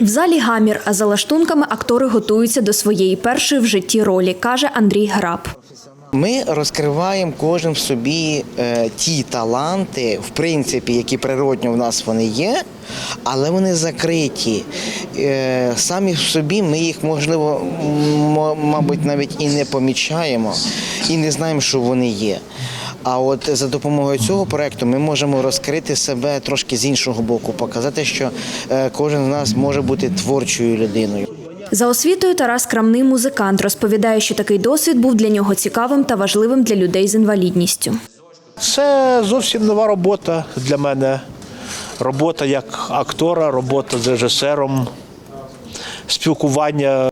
В залі гамір, а за лаштунками актори готуються до своєї першої в житті ролі, каже Андрій Граб. Ми розкриваємо кожен в собі е, ті таланти, в принципі, які природньо в нас вони є, але вони закриті. Е, самі в собі ми їх, можливо, мабуть, навіть і не помічаємо, і не знаємо, що вони є. А от за допомогою цього проекту ми можемо розкрити себе трошки з іншого боку, показати, що е, кожен з нас може бути творчою людиною. За освітою Тарас Крамний музикант розповідає, що такий досвід був для нього цікавим та важливим для людей з інвалідністю. Це зовсім нова робота для мене. Робота як актора, робота з режисером, спілкування.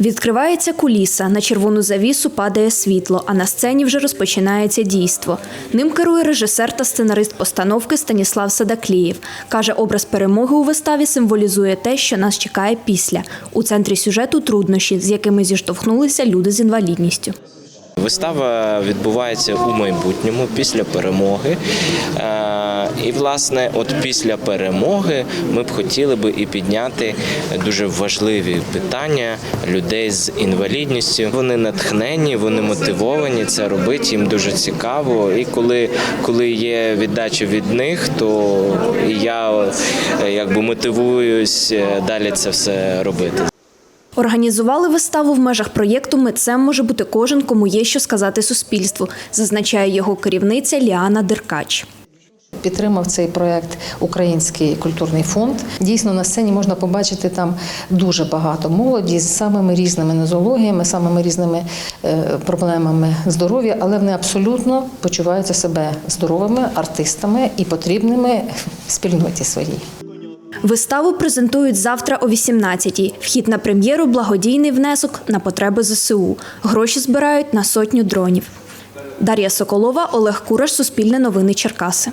Відкривається куліса, на червону завісу падає світло, а на сцені вже розпочинається дійство. Ним керує режисер та сценарист постановки Станіслав Садаклієв. Каже, образ перемоги у виставі символізує те, що нас чекає після. У центрі сюжету труднощі, з якими зіштовхнулися люди з інвалідністю. Вистава відбувається у майбутньому після перемоги. Е, І, власне, от після перемоги ми б хотіли би і підняти дуже важливі питання людей з інвалідністю. Вони натхнені, вони мотивовані це робити. Їм дуже цікаво. І коли, коли є віддача від них, то я е, якби мотивуюсь е, далі це все робити. Організували виставу в межах проєкту Митцем може бути кожен, кому є що сказати суспільству, зазначає його керівниця Ліана Деркач. Підтримав цей проект Український культурний фонд. Дійсно, на сцені можна побачити там дуже багато молоді з самими різними нозологіями, самими різними е, проблемами здоров'я, але вони абсолютно почуваються себе здоровими артистами і потрібними спільноті своїй. Виставу презентують завтра о 18-й. Вхід на прем'єру благодійний внесок на потреби ЗСУ. Гроші збирають на сотню дронів. Дар'я Соколова, Олег Кураш, Суспільне новини Черкаси.